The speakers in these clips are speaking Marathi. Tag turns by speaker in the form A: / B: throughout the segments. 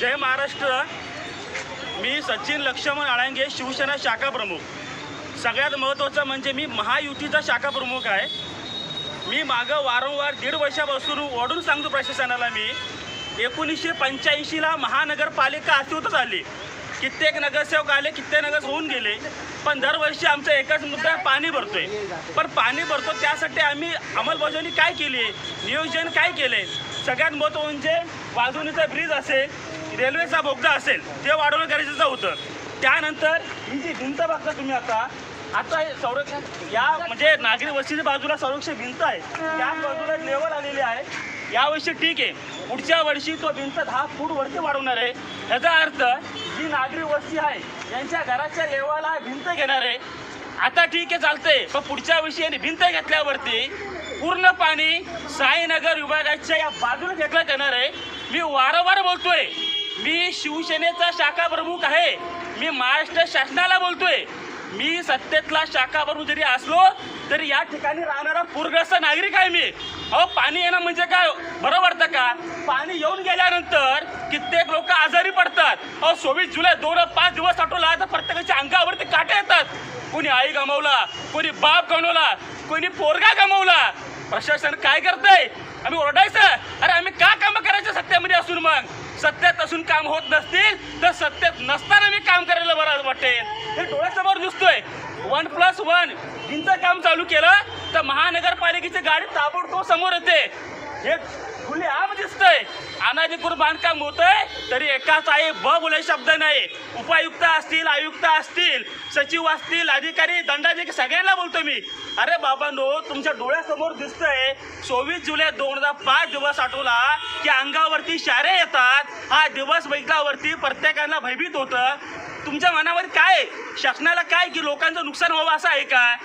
A: जय महाराष्ट्र. मी सचिन लक्ष्मण आळंगे शिवसेना शाखा प्रमुख. सगळ्यात महत्त्वाचं म्हणजे मी महायुतीचा शाखा प्रमुख आहे. मी मागं वारंवार दीड वर्षापासून ओढून सांगतो प्रशासनाला मी एकोणीसशे पंच्याऐंशीला महानगरपालिका अस्तित्वात आली कित्येक नगरसेवक आले कित्येक नगर होऊन गेले. पण दरवर्षी आमचा एकच मुद्दा आहे, पाणी भरतोय. पण पाणी भरतो त्यासाठी आम्ही अंमलबजावणी काय केली? आहे नियोजन काय केले? सगळ्यात महत्त्व म्हणजे वाजवणीचा ब्रिज असेल रेल्वेचा बोगदा असेल ते वाढवणं गरजेचं होतं. त्यानंतर ही जी भिंत बघता तुम्ही आता आता हे संरक्षण या म्हणजे नागरी वस्तीच्या बाजूला संरक्षण भिंत आहे. त्या बाजूला लेवल आलेली आहे. यावर्षी ठीक आहे. पुढच्या वर्षी तो भिंत दहा फूट वरती वाढवणार आहे. याचा अर्थ जी नागरी वस्ती आहे यांच्या घराच्या लेवलला भिंत घेणार आहे. आता ठीक आहे चालतंय. पण पुढच्या वर्षी यांनी भिंत घेतल्यावरती पूर्ण पाणी साईनगर विभागाच्या या बाजूला फेकण्यात जाणार आहे. मी वारंवार बोलतोय मी शिवसेनेचा शाखा प्रमुख आहे. मी महाराष्ट्र शासनाला बोलतोय. मी सत्तेतला शाखा प्रमुख जरी असलो तरी या ठिकाणी राहणारा पूरग्रस्त नागरिक आहे मी. अहो पाणी येणं म्हणजे काय? बरं वाटतं का? पाणी येऊन गेल्यानंतर कित्येक लोक आजारी पडतात. अहो सव्वीस जुलै दोन पाच दिवस साठवला तर प्रत्येकाच्या अंगावरती काटे येतात. कोणी आई गमावला कोणी बाप गमावला कोणी पोरगा गमावला. प्रशासन काय करतंय? आम्ही ओरडायचं. अरे आम्ही का कामं करायचं सत्तेमध्ये असून मग? सत्यात असून काम होत नसतील तर सत्यात नसताना मी काम करायला बरं वाटेल. हे डोळ्यासमोर दिसतोय वन प्लस वन भिंत काम चालू केलं तर महानगरपालिकेची गाडी ताबडतोब समोर येते. हे खुले आम दिसतंय. अनाधिकृत बांधकाम होतंय तरी एकाच आहे ब बोलाय शब्द नाही. उपायुक्त असतील आयुक्त असतील सचिव असतील अधिकारी दंडाधिकारी सगळ्यांना बोलतो मी. अरे बाबांनो तुमच्या डोळ्यासमोर दिसतंय सव्वीस जुलै दोन हजार पाच दिवस आठवला की अंगावरती शारे येतात. हा दिवस बघितल्यावरती प्रत्येकाला भयभीत होतं. तुमच्या मनावर काय शासनाला काय की लोकांचं नुकसान व्हावं असं आहे का?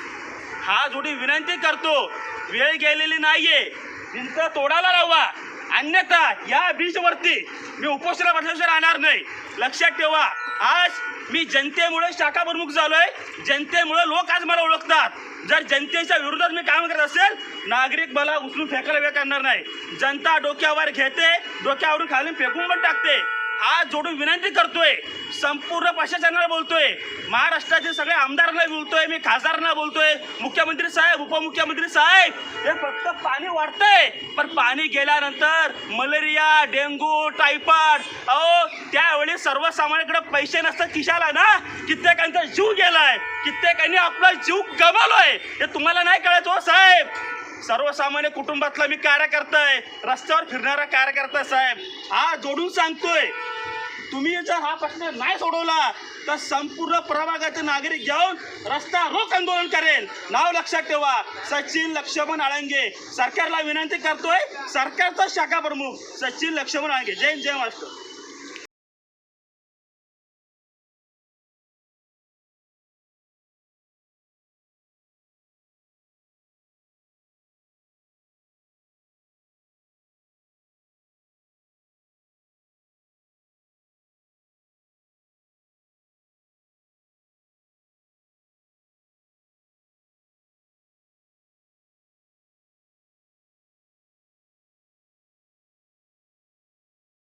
A: हा जोडी विनंती करतो. वेळ गेलेली नाहीये. भिंत तोडायला लावा. अन्यथा या बीचवरती मी उपोषणा बसल्याशिवाय राहणार नाही. लक्षात ठेवा आज मी जनतेमुळे शाखा प्रमुख झालोय. जनतेमुळे लोक आज मला ओळखतात. जर जनतेच्या विरोधात मी काम करत असेल नागरिक मला उचलून फेकायला वेळ करणार नाही. जनता डोक्यावर घेते डोक्यावरून खाली फेकून पण टाकते. आज जोडून विनंती करतोय संपूर्ण प्रशासनाला बोलतोय. महाराष्ट्राचे सगळे आमदारांना बोलतोय मी खासदारांना बोलतोय मुख्यमंत्री साहेब उपमुख्यमंत्री साहेब. हे फक्त पाणी वाढतंय. पण पाणी गेल्यानंतर मलेरिया डेंगू टायफॉइड अहो त्यावेळी सर्वसामान्यांकडे पैसे नसतात खिशाला ना. कित्येकांचा जीव गेलाय. कित्येकांनी आपला जीव गमावलोय. हे तुम्हाला नाही कळत हो साहेब. सर्वसामान्य कुटुंबातला मी कार्यकर्ता आहे. रस्त्यावर फिरणारा कार्यकर्ता साहेब. हा जोडून सांगतोय. तुम्ही जर हा प्रश्न नाही सोडवला तर संपूर्ण प्रभागाचे नागरिक घेऊन रस्ता रोख आंदोलन करेल. नाव लक्षात ठेवा. सचिन लक्ष्मण आळंगे. सरकारला विनंती करतोय सरकारचा शाखा प्रमुख सचिन लक्ष्मण आळंगे. जय जय महाराष्ट्र.